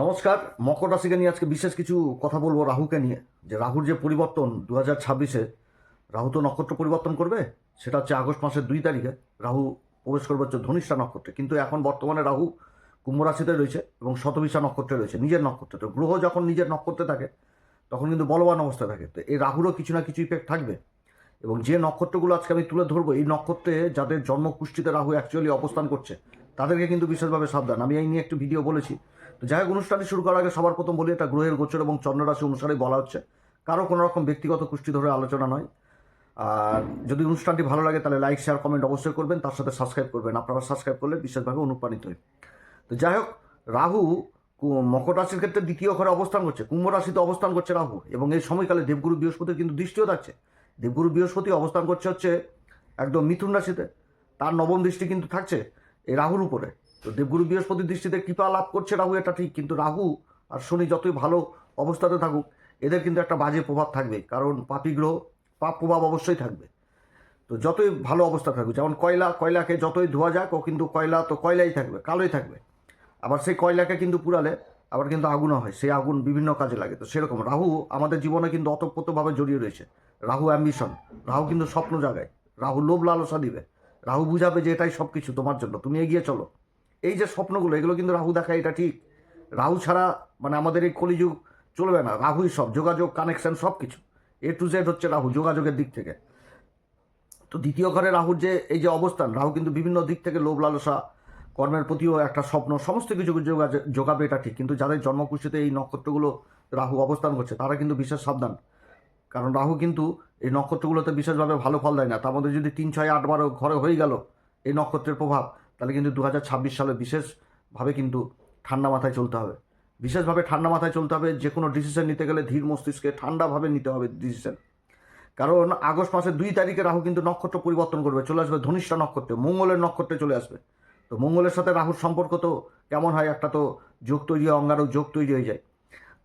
নমস্কার, মকর রাশিকে নিয়ে আজকে বিশেষ কিছু কথা বলব রাহুকে নিয়ে। যে রাহুর যে পরিবর্তন দু হাজার ছাব্বিশে, রাহু তো নক্ষত্র পরিবর্তন করবে? সেটা হচ্ছে আগস্ট মাসের দুই তারিখে। রাহু প্রবেশ করবে হচ্ছে ধনিষ্ঠা নক্ষত্রে। কিন্তু এখন বর্তমানে রাহু কুম্ভ রাশিতে রয়েছে এবং শতবিশা নক্ষত্রে রয়েছে, নিজের নক্ষত্রে। তো গ্রহ যখন নিজের নক্ষত্রে থাকে, তখন কিন্তু বলবান অবস্থায় থাকে। তো এই রাহুরও কিছু না কিছু ইফেক্ট থাকবে। এবং যে নক্ষত্রগুলো আজকে আমি তুলে ধরবো, এই নক্ষত্রে যাদের জন্মকুষ্ঠিতে রাহু অ্যাকচুয়ালি অবস্থান করছে, তাদেরকে কিন্তু বিশেষভাবে সাবধান। আমি এই নিয়ে একটু ভিডিও বলেছি যাই হোক, অনুষ্ঠানটি শুরু করার আগে সবার প্রথম বলি, এটা গ্রহের গোচর এবং চন্দ্ররাশি অনুসারে বলা হচ্ছে। কারও কোনো রকম ব্যক্তিগত কুষ্টি ধরে আলোচনা নয়। আর যদি অনুষ্ঠানটি ভালো লাগে, তাহলে লাইক শেয়ার কমেন্ট অবশ্যই করবেন, তার সাথে সাবস্ক্রাইব করবেন। আপনারা সাবস্ক্রাইব করলে বিশেষভাবে অনুপ্রাণিত হই। তো যাই হোক, রাহু মকর রাশির ক্ষেত্রে দ্বিতীয় ঘরে অবস্থান করছে। কুম্ভ রাশিতে অবস্থান করছে রাহু এবং এই সময়কালে দেবগুরু বৃহস্পতির কিন্তু দৃষ্টিও থাকছে। দেবগুরু বৃহস্পতি অবস্থান করছে হচ্ছে একদম মিথুন রাশিতে। তার নবম দৃষ্টি কিন্তু থাকছে এই রাহুর উপরে। তো দেবগুরু বৃহস্পতির দৃষ্টিতে কৃপা লাভ করছে রাহু, এটা ঠিক। কিন্তু রাহু আর শনি যতই ভালো অবস্থাতে থাকুক, এদের কিন্তু একটা বাজে প্রভাব থাকবে। কারণ পাপী গ্রহ, পাপ প্রভাব অবশ্যই থাকবে। তো যতই ভালো অবস্থা থাকবে যেমন কয়লা, কয়লাকে যতই ধোয়া যাক, ও কিন্তু কয়লা তো কয়লাই থাকবে, কালোই থাকবে। আবার সেই কয়লাকে কিন্তু পুরালে আবার কিন্তু আগুনও হয়, সেই আগুন বিভিন্ন কাজে লাগে। তো সেরকম রাহু আমাদের জীবনে কিন্তু অতপ্রতভাবে জড়িয়ে রয়েছে। রাহু অ্যাম্বিশন রাহু কিন্তু স্বপ্ন জাগায়। রাহু লোভ লালসা দিবে। রাহু বুঝাবে যে এটাই সব কিছু তোমার জন্য। তুমি এগিয়ে চলো। এই যে স্বপ্নগুলো, এগুলো কিন্তু রাহু দেখায়, এটা ঠিক। রাহু ছাড়া মানে আমাদের এই কলিযুগ চলবে না। রাহুই সব, যোগাযোগ কানেকশন সব কিছু এ টু জেড হচ্ছে রাহু, যোগাযোগের দিক থেকে। তো দ্বিতীয় ঘরে রাহুর যে, এই যে অবস্থান, রাহু কিন্তু বিভিন্ন দিক থেকে লোভ, লালসা, কর্মের প্রতিও একটা স্বপ্ন, সমস্ত কিছু যোগাবে, এটা ঠিক। কিন্তু যাদের জন্মকুষ্ঠিতে এই নক্ষত্রগুলো রাহু অবস্থান করছে, তারা কিন্তু বিশেষ সাবধান। কারণ রাহু কিন্তু এই নক্ষত্রগুলোতে বিশেষভাবে ভালো ফল দেয় না। তার মধ্যে যদি তিন, ছয়, আট, বারো ঘরে হয়ে গেল এই নক্ষত্রের প্রভাব তাহলে কিন্তু দু হাজার ছাব্বিশ সালে বিশেষভাবে কিন্তু ঠান্ডা মাথায় চলতে হবে। বিশেষভাবে ঠান্ডা মাথায় চলতে হবে, যে কোনো ডিসিশন নিতে গেলে ধীর মস্তিষ্কে ঠান্ডাভাবে নিতে হবে ডিসিশন কারণ আগস্ট মাসের দুই তারিখে রাহু কিন্তু নক্ষত্র পরিবর্তন করবে, চলে আসবে ধনিষ্ঠা নক্ষত্রে, মঙ্গলের নক্ষত্রে চলে আসবে। তো মঙ্গলের সাথে রাহুর সম্পর্ক তো কেমন হয়? একটা তো যোগ তৈরি হয়, অঙ্গারক যোগ তৈরি হয়ে যায়।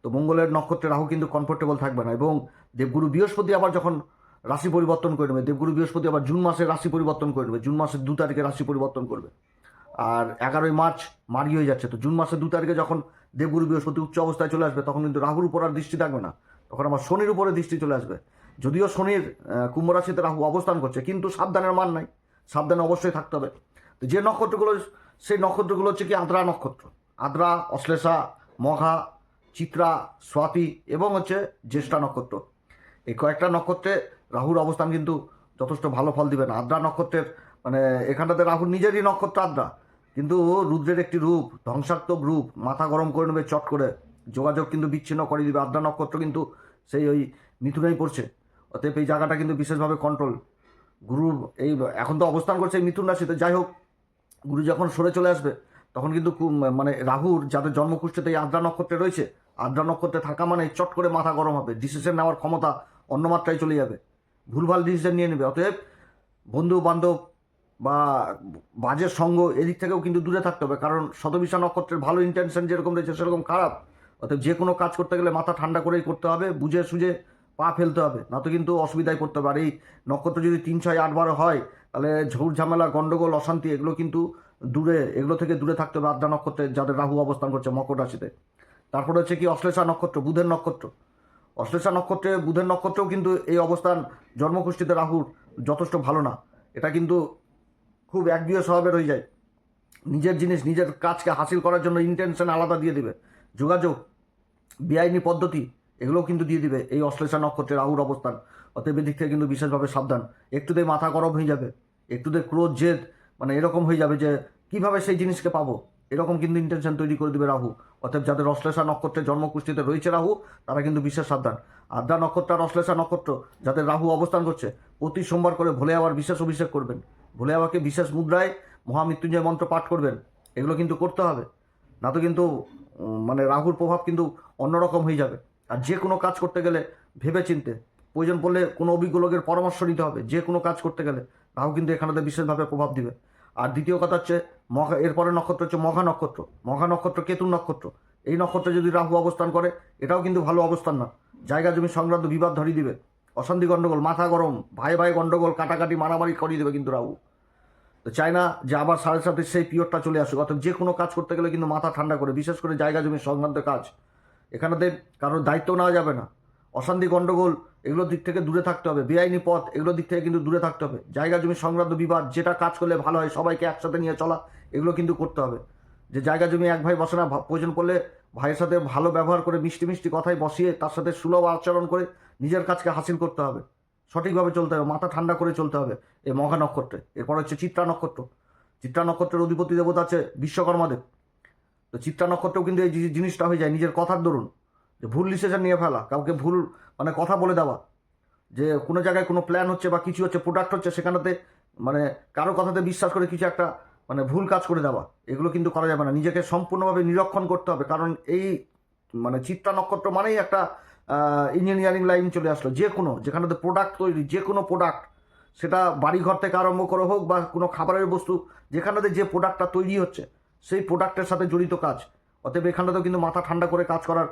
তো মঙ্গলের নক্ষত্রে রাহু কিন্তু কমফোর্টেবল থাকবে না এবং দেবগুরু বৃহস্পতি আবার যখন রাশি পরিবর্তন করে নেবে। দেবগুরু বৃহস্পতি আবার জুন মাসে রাশি পরিবর্তন করে নেবে। জুন মাসের দু তারিখে রাশি পরিবর্তন করবে। আর এগারোই মার্চ মার্গি হয়ে যাচ্ছে। তো জুন মাসের দু তারিখে যখন দেবগুরু বৃহস্পতি উচ্চ অবস্থায় চলে আসবে, তখন কিন্তু রাহুর উপর আর দৃষ্টি থাকবে না। তখন আমার শনির উপরে দৃষ্টি চলে আসবে। যদিও শনির কুম্ভ রাশিতে রাহু অবস্থান করছে, কিন্তু সাবধানের মান নাই। সাবধানে অবশ্যই থাকতে হবে। তো যে নক্ষত্রগুলো, সেই নক্ষত্রগুলো হচ্ছে কি আদ্রা নক্ষত্র। আদ্রা, অশ্লেষা, মঘা, চিত্রা, স্বাতি এবং হচ্ছে জ্যেষ্ঠা নক্ষত্র। এই কয়েকটা নক্ষত্রে রাহুর অবস্থান কিন্তু যথেষ্ট ভালো ফল দিবে না। আদ্রা নক্ষত্রের মানে এখানটাতে রাহুর নিজেরই নক্ষত্র আদ্রা। কিন্তু রুদ্রের একটি রূপ, ধ্বংসাত্মক রূপ, মাথা গরম করে নেবে, চট করে যোগাযোগ কিন্তু বিচ্ছিন্ন করে দিবে। আদ্রা নক্ষত্র কিন্তু সেই ওই মিথুনেই পড়ছে। অতএব এই জায়গাটা কিন্তু বিশেষভাবে কন্ট্রোল গুরু এই এখন তো অবস্থান করছে এই মিথুন রাশিতে। যাই হোক, গুরু যখন সরে চলে আসবে, তখন কিন্তু মানে রাহুর যাদের জন্মকুষ্ঠিতে এই আদ্রা নক্ষত্রে রয়েছে, আদ্রা নক্ষত্রে থাকা মানে চট করে মাথা গরম হবে। ডিসিশন নেওয়ার ক্ষমতা অন্য মাত্রায় চলে যাবে। ভুলভাল ডিসিশন নিয়ে নেবে। অতএব বন্ধু বান্ধব বা বাজের সঙ্গ এদিক থেকেও কিন্তু দূরে থাকতে হবে। কারণ শতবিশা নক্ষত্রের ভালো ইন্টেনশন যেরকম রয়েছে সেরকম খারাপ। অতএব যে কোনো কাজ করতে গেলে মাথা ঠান্ডা করেই করতে হবে, বুঝে সুঝে পা ফেলতে হবে। না তো কিন্তু অসুবিধায় পড়তে হবে। আর এই নক্ষত্র যদি তিন, ছয়, আট, বার হয়, তাহলে ঝুট ঝামেলা গণ্ডগোল অশান্তি, এগুলো কিন্তু দূরে, এগুলো থেকে দূরে থাকতে হবে। আদ্রা নক্ষত্রে যাদের রাহু অবস্থান করছে মকর রাশিতে। তারপরে হচ্ছে কি অশ্লেষা নক্ষত্র, বুধের নক্ষত্র। অশ্লেষা নক্ষত্রে, বুধের নক্ষত্রেও কিন্তু এই অবস্থান জন্মকুষ্ঠিতে রাহুর যথেষ্ট ভালো না। এটা কিন্তু খুব একদিয়ে স্বভাবের হয়ে যায়। নিজের জিনিস, নিজের কাজকে হাসিল করার জন্য ইন্টেনশন আলাদা দিয়ে দিবে। যোগাযোগ, বেআইনি পদ্ধতি, এগুলোও কিন্তু দিয়ে দিবে এই অশ্লেষা নক্ষত্রে রাহুর অবস্থান। অতএব এদিক থেকে কিন্তু বিশেষভাবে সাবধান। একটুতেই মাথা গরম হয়ে যাবে। একটুতে ক্রোধ, জেদ মানে এরকম হয়ে যাবে যে কীভাবে সেই জিনিসকে পাবো? এরকম কিন্তু ইন্টেনশন তৈরি করে দিবে রাহু। অতএব যাদের অশ্লেষা নক্ষত্রে জন্মকুষ্ঠিতে রয়েছে রাহু, তারা কিন্তু বিশেষ সাবধান। আদ্রা নক্ষত্র আর অশ্লেষা নক্ষত্র যাদের রাহু অবস্থান করছে, প্রতি সোমবার করে ভোলে আবার বিশেষ অভিষেক করবেন। ভোলে আবাকে বিশেষ মুদ্রায় মহামৃত্যুঞ্জয় মন্ত্র পাঠ করবেন। এগুলো কিন্তু করতে হবে। না তো কিন্তু মানে রাহুর প্রভাব কিন্তু অন্যরকম হয়ে যাবে। আর যে কোনো কাজ করতে গেলে ভেবে চিনতে প্রয়োজন পড়লে কোনো অভিজ্ঞ লোকের পরামর্শ নিতে হবে। যে কোনো কাজ করতে গেলে রাহু কিন্তু এখানেতে বিশেষভাবে প্রভাব দিবে। আর দ্বিতীয় কথা হচ্ছে মঘা এরপরে নক্ষত্র হচ্ছে মঘা নক্ষত্র। মঘা নক্ষত্র কেতুর নক্ষত্র। এই নক্ষত্রে যদি রাহু অবস্থান করে, এটাও কিন্তু ভালো অবস্থান না। জায়গা জমি সংক্রান্ত বিবাদ ধরিয়ে দিবে। অশান্তি গণ্ডগোল মাথা গরম, ভাই ভাই গণ্ডগোল কাটাকাটি, মারামারি করিয়ে দেবে কিন্তু রাহু। তো চায় না যে আবার সাড়ে সাথে সেই পিরিয়ডটা চলে আসুক অর্থাৎ যে কোনো কাজ করতে গেলে কিন্তু মাথা ঠান্ডা করে, বিশেষ করে জায়গা জমি সংক্রান্ত কাজ। এখানেতে কারোর দায়িত্ব নেওয়া যাবে না। অশান্তি গণ্ডগোল এগুলোর দিক থেকে দূরে থাকতে হবে, বেআইনি পথ, এগুলোর দিক থেকে কিন্তু দূরে থাকতে হবে। জায়গা জমি সংক্রান্ত বিবাদ, যেটা কাজ করলে ভালো হয়, সবাইকে একসাথে নিয়ে চলা, এগুলো কিন্তু করতে হবে। যে জায়গা জমি এক ভাই বসে না প্রয়োজন পড়লে ভাইয়ের সাথে ভালো ব্যবহার করে, মিষ্টি মিষ্টি কথায় বসিয়ে, তার সাথে সুলভ আচরণ করে নিজের কাজকে হাসিল করতে হবে। সঠিকভাবে চলতে হবে, মাথা ঠান্ডা করে চলতে হবে এই মহা নক্ষত্রে। এরপর হচ্ছে চিত্রা নক্ষত্র। চিত্রা নক্ষত্রের অধিপতি দেবতা আছে বিশ্বকর্মাদেব। তো চিত্রা নক্ষত্রেও কিন্তু এই জিনিসটা হয়ে যায়, নিজের কথার দরুন। যে ভুল ডিসিশন নিয়ে ফেলা, কাউকে ভুল মানে কথা বলে দেওয়া, যে কোনো জায়গায় কোনো প্ল্যান হচ্ছে বা কিছু হচ্ছে প্রোডাক্ট হচ্ছে, সেখানেতে মানে কারও কথাতে বিশ্বাস করে কিছু একটা মানে ভুল কাজ করে দেওয়া, এগুলো কিন্তু করা যাবে না। নিজেকে সম্পূর্ণভাবে নিরীক্ষণ করতে হবে, কারণ এই মানে চিত্রা নক্ষত্র মানেই একটা ইঞ্জিনিয়ারিং লাইন চলে আসলো। যে কোনো, যেখানেতে প্রোডাক্ট তৈরি, যে কোনো প্রোডাক্ট সেটা বাড়িঘর থেকে আরম্ভ করে হোক বা কোনো খাবারের বস্তু, যেখানেতে যে প্রোডাক্টটা তৈরি হচ্ছে, সেই প্রোডাক্টের সাথে জড়িত কাজ। অতএব এখানটাতেও কিন্তু মাথা ঠান্ডা করে কাজ করার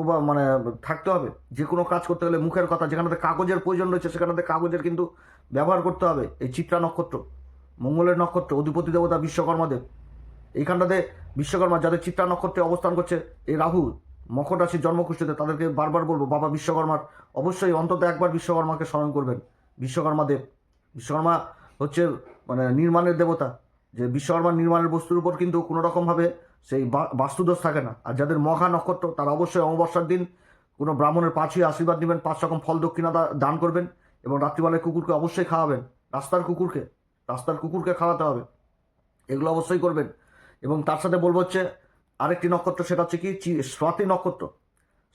প্রভাব মানে থাকতে হবে। যে কোনো কাজ করতে গেলে মুখের কথা, যেখানেতে কাগজের প্রয়োজন রয়েছে, সেখানেতে কাগজের কিন্তু ব্যবহার করতে হবে। এই চিত্রা নক্ষত্র, মঙ্গলের নক্ষত্র, অধিপতি দেবতা বিশ্বকর্মাদেব। এইখানটাতে বিশ্বকর্মা, যাদের চিত্রা নক্ষত্রে অবস্থান করছে, এই রাহু মকর রাশির জন্মকুষ্ঠিতে, তাদেরকে বারবার বলব, বাবা বিশ্বকর্মার, অবশ্যই অন্তত একবার বিশ্বকর্মাকে স্মরণ করবেন। বিশ্বকর্মা দেব, বিশ্বকর্মা হচ্ছে মানে নির্মাণের দেবতা। যে বিশ্বকর্মার নির্মাণের বস্তুর উপর কিন্তু কোনো রকমভাবে সেই বাস্তুদোষ থাকে না। আর যাদের মহা নক্ষত্র, তারা অবশ্যই অমাবস্যার দিন কোনো ব্রাহ্মণের পাঁচই আশীর্বাদ নেবেন, পাঁচ রকম ফল দক্ষিণা দান করবেন এবং রাত্রিবেলায় কুকুরকে অবশ্যই খাওয়াবেন। রাস্তার কুকুরকে রাস্তার কুকুরকে খাওয়াতে হবে। এগুলো অবশ্যই করবেন। এবং তার সাথে বলব হচ্ছে আরেকটি নক্ষত্র, সেটা হচ্ছে কি? স্বাতি নক্ষত্র।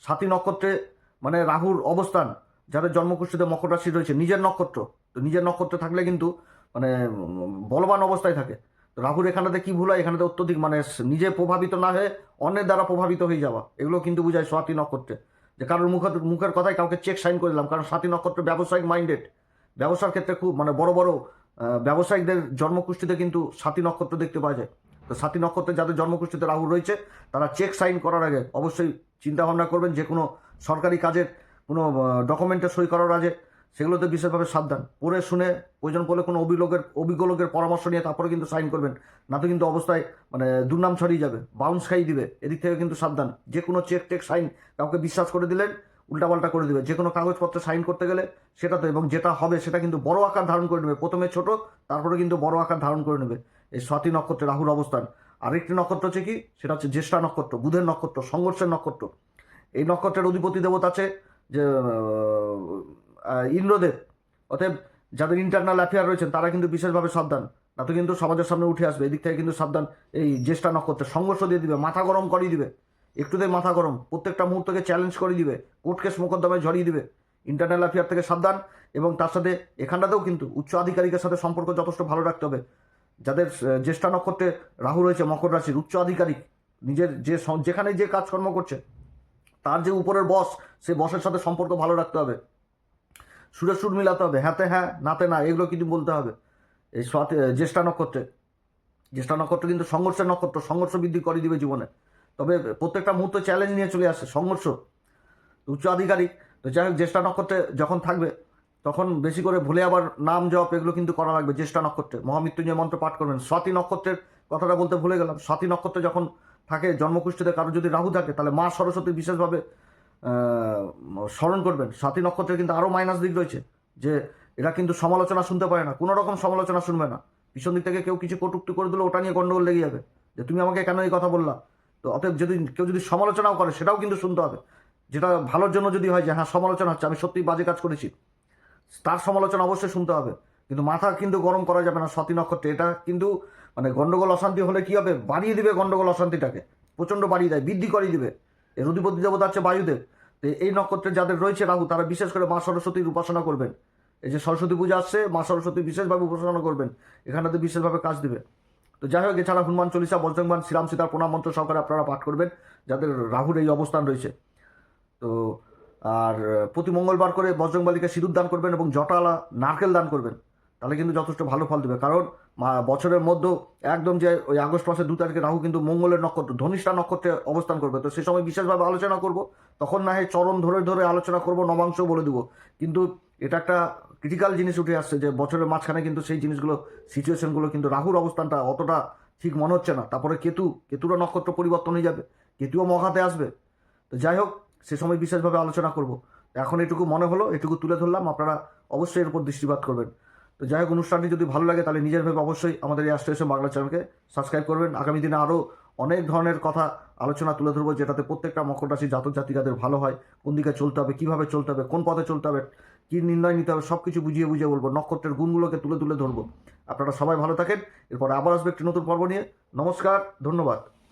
স্বাতি নক্ষত্রে মানে রাহুর অবস্থান, যাদের জন্মকুষ্ঠিতে মকর রাশি রয়েছে, নিজের নক্ষত্র। তো নিজের নক্ষত্রে থাকলে কিন্তু মানে বলবান অবস্থায় থাকে। রাহুর এখানেতে কি ভুল হয়? এখানেতে অত্যধিক মানে নিজে প্রভাবিত না হয়ে অন্যের দ্বারা প্রভাবিত হয়ে যাওয়া। এগুলো কিন্তু বোঝায় স্বাতি নক্ষত্রে। যে কারোর মুখের মুখের কথায় কাউকে চেক সাইন করে দিলাম, কারণ স্বাতি নক্ষত্র ব্যবসায়িক মাইন্ডেড ব্যবসার ক্ষেত্রে খুব মানে বড় বড় ব্যবসায়িকদের জন্মকুষ্ঠিতে কিন্তু সাথী নক্ষত্র দেখতে পাওয়া যায়। তো সাথী নক্ষত্রে যাদের জন্মকুষ্ঠিতে রাহু রয়েছে, তারা চেক সাইন করার আগে অবশ্যই চিন্তা ভাবনা করবেন যে কোনো সরকারি কাজের কোনো ডকুমেন্টে সই করার আগে সেগুলোতে বিশেষভাবে সাবধান। পড়ে শুনে প্রয়োজন পড়লে কোনো অভিযোগের অভিজ্ঞ লোকের পরামর্শ নিয়ে তারপরে কিন্তু সাইন করবেন। না তো কিন্তু অবস্থায় মানে দুর্নাম ছড়িয়ে যাবে বাউন্স খাইয়ে দিবে। এদিক থেকে কিন্তু সাবধান। যে কোনো চেক টেক সাইন কাউকে বিশ্বাস করে দিলেন, উল্টাপাল্টা করে দেবে। যে কোনো কাগজপত্র সাইন করতে গেলে সেটা তো, এবং যেটা হবে সেটা কিন্তু বড় আকার ধারণ করে নেবে। প্রথমে ছোট, তারপরে কিন্তু বড় আকার ধারণ করে নেবে। এই স্বাতি নক্ষত্রে রাহুর অবস্থান। আরেকটি নক্ষত্র হচ্ছে কি? সেটা হচ্ছে জ্যেষ্ঠা নক্ষত্র, বুধের নক্ষত্র, সংঘর্ষের নক্ষত্র। এই নক্ষত্রের অধিপতি দেবতা আছে যে ইন্দ্রদেব। অতএব যাদের ইন্টারনাল অ্যাফেয়ার রয়েছেন, তারা কিন্তু বিশেষভাবে সাবধান। না তো কিন্তু সমাজের সামনে উঠে আসবে, এদিক থেকে কিন্তু সাবধান এই জ্যেষ্ঠা নক্ষত্রে সংঘর্ষ দিয়ে দিবে, মাথা গরম করিয়ে দিবে। একটুতেই মাথা গরম, প্রত্যেকটা মুহূর্তকে চ্যালেঞ্জ করে দিবে কোর্ট কেস মোকদ্দমায় ঝরিয়ে দিবে। ইন্টারনাল অ্যাফেয়ার থেকে সাবধান এবং তার সাথে এখানটাতেও কিন্তু উচ্চ আধিকারিকের সাথে সম্পর্ক যথেষ্ট ভালো রাখতে হবে। যাদের জ্যেষ্ঠা নক্ষত্রে রাহু রয়েছে, মকর রাশির উচ্চ আধিকারিক, নিজের যে যেখানে যে কাজকর্ম করছে, তার যে উপরের বস সে বসের সাথে সম্পর্ক ভালো রাখতে হবে। সুরে সুর মিলাতে হবে হ্যাঁতে হ্যাঁ নাতে না, এগুলো কিন্তু বলতে হবে। এই স্বাতি জ্যেষ্ঠা নক্ষত্রে। জ্যেষ্ঠা নক্ষত্র কিন্তু সংঘর্ষের নক্ষত্র, সংঘর্ষ বৃদ্ধি করে দিবে জীবনে। তবে প্রত্যেকটা মুহূর্তে চ্যালেঞ্জ নিয়ে চলে আসে, সংঘর্ষ। উচ্চ আধিকারিক, তো যাই হোক, জ্যেষ্ঠা নক্ষত্রে যখন থাকবে, তখন বেশি করে ভুলে আবার নাম জপ, এগুলো কিন্তু করা লাগবে, জ্যেষ্ঠা নক্ষত্রে। মহামৃত্যুঞ্জয় মন্ত্র পাঠ করবেন। স্বাতি নক্ষত্রের কথাটা বলতে ভুলে গেলাম। স্বাতি নক্ষত্রে যখন থাকে, জন্মকুষ্ঠিতে কারও যদি রাহু থাকে, তাহলে মা সরস্বতী বিশেষভাবে স্মরণ করবেন। স্বাতি নক্ষত্রের কিন্তু আরও মাইনাস দিক রয়েছে, যে এরা কিন্তু সমালোচনা শুনতে পারে না, কোনো রকম সমালোচনা শুনবে না। পিছন দিক থেকে কেউ কিছু কটুক্তি করে দিলে, ওটা নিয়ে গন্ডগোল লেগে যাবে, যে তুমি আমাকে কেন এই কথা বললা? তো অতএব যদি কেউ যদি সমালোচনাও করে, সেটাও কিন্তু শুনতে হবে। যেটা ভালোর জন্য যদি হয় যে হ্যাঁ সমালোচনা হচ্ছে, আমি সত্যিই বাজে কাজ করেছি। তার সমালোচনা অবশ্যই শুনতে হবে। কিন্তু মাথা কিন্তু গরম করা যাবে না সতী নক্ষত্রে। এটা কিন্তু মানে গন্ডগোল অশান্তি হলে কি হবে? বাড়িয়ে দিবে গণ্ডগোল অশান্তিটাকে। প্রচণ্ড বাড়িয়ে দেয়, বৃদ্ধি করিয়ে দিবে। এর অধিপতি দেবতা হচ্ছে বায়ুদেব। এই নক্ষত্রে যাদের রয়েছে রাহু, তারা বিশেষ করে মা সরস্বতীর উপাসনা করবেন। এই যে সরস্বতী পূজা আসছে, মা সরস্বতী বিশেষভাবে উপাসনা করবেন। এখানে তো বিশেষভাবে কাজ দিবে। তো যাই হোক, এছাড়া হনুমান চল্লিশা বজ্রংবান শ্রীরাম সীতার প্রণাম মন্ত্র সহকারে আপনারা পাঠ করবেন, যাদের রাহুর এই অবস্থান রয়েছে। তো, আর প্রতি মঙ্গলবার করে বজরংবালিকে সিঁদুর দান করবেন এবং জটালা, নারকেল দান করবেন। তাহলে কিন্তু যথেষ্ট ভালো ফল দেবে। কারণ বছরের মধ্যে একদম যে ওই আগস্ট মাসের দু তারিখে রাহু কিন্তু মঙ্গলের নক্ষত্র, ধনিষ্ঠা নক্ষত্রে অবস্থান করবে। তো সে সময় বিশেষভাবে আলোচনা করব। তখন না হয় চরণ ধরে ধরে আলোচনা করব নবাংশ বলে দেবো। কিন্তু এটা একটা ক্রিটিক্যাল জিনিস উঠে আসছে যে বছরের মাঝখানে কিন্তু সেই জিনিসগুলো সিচুয়েশনগুলো কিন্তু রাহুর অবস্থানটা অতটা ঠিক মনে হচ্ছে না। তারপরে কেতু, কেতুরও নক্ষত্র পরিবর্তন হয়ে যাবে, কেতুও মঘাতে আসবে। তো যাই হোক, সে সময় বিশেষভাবে আলোচনা করব। এখন এটুকু মনে হলো, এটুকু তুলে ধরলাম। আপনারা অবশ্যই এর উপর দৃষ্টিপাত করবেন। তো যাই হোক, অনুষ্ঠানটি যদি ভালো লাগে, তাহলে নিজের ভেবে অবশ্যই আমাদের এই অ্যাস্ট্রেশন বাংলা চ্যানেলকে সাবস্ক্রাইব করবেন। আগামী দিনে আরও অনেক ধরনের কথা আলোচনা তুলে ধরবো, যেটাতে প্রত্যেকটা মকর রাশি জাতক জাতিকাদের ভালো হয়, কোন দিকে চলতে হবে, কীভাবে চলতে হবে, কোন পথে চলতে হবে, কী নির্ণয় নিতে হবে সব কিছু বুঝিয়ে বুঝিয়ে বলব, নক্ষত্রের গুণগুলোকে তুলে তুলে ধরবো। আপনারা সবাই ভালো থাকেন, এরপরে আবার আসবে একটি নতুন পর্ব নিয়ে। নমস্কার, ধন্যবাদ।